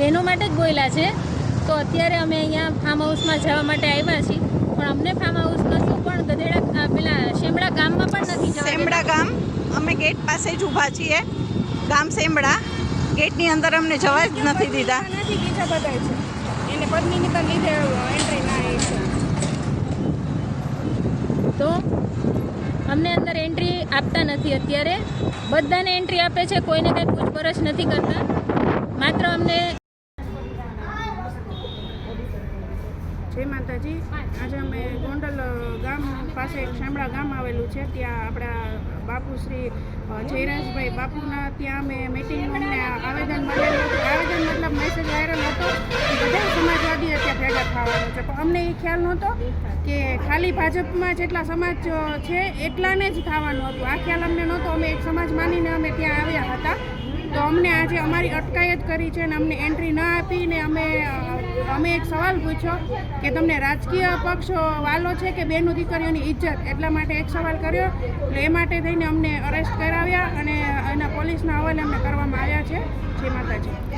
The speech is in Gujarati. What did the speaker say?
બહેનો માટે જ બોલ્યા છે. તો અત્યારે અમે અહીંયા ફાર્મ હાઉસમાં જવા માટે આવ્યા છીએ. પણ અમને ફાર્મ હાઉસમાં શું પણ ગધેડા પેલા શેમડા ગામમાં પણ નથી જવા સેમડા ગામ અમે ગેટ પાસે જ ઊભા છીએ. ગામ શેમડા ગેટની અંદર અમને જવા જ નથી દીધા. નથી બીજા બધા છે એને પત્નીની તો લીધે એન્ટ્રી ના આવી છે. તો અમને અંદર એન્ટ્રી આપતા નથી અત્યારે. બધાને એન્ટ્રી આપે છે કોઈને કંઈ પૂછપરછ નથી કરતા માત્ર અમને જય માતાજી. આજે અમે ગોંડલ ગામ પાસે એક શામળા ગામ આવેલું છે. ત્યાં આપણા બાપુ શ્રી જયરાજભાઈ બાપુના ત્યાં અમે મિટિંગનું અમને આવેદન મળેલું આવેદન મતલબ મેસેજ વાયરલ હતો બધા સમાજવાદી અત્યારે ભેગા થવાનું છે. પણ અમને એ ખ્યાલ નહોતો કે ખાલી ભાજપમાં જેટલા સમાજ છે એટલાને જ થવાનું હતું. આ ખ્યાલ અમને નહોતો. અમે એક સમાજ માનીને અમે ત્યાં આવ્યા હતા. તો અમને આજે અમારી અટકાયત કરી છે અને અમને એન્ટ્રી ન આપી ને અમે અમે એક સવાલ પૂછ્યો કે તમને રાજકીય પક્ષ વાલો છે કે બેનું દીકરીઓની ઇજ્જત? એટલા માટે એક સવાલ કર્યો. એટલે એ માટે થઈને અમને અરેસ્ટ કરાવ્યા અને એના પોલીસના હવાલે અમને કરવામાં આવ્યા છે. જે માતાજી.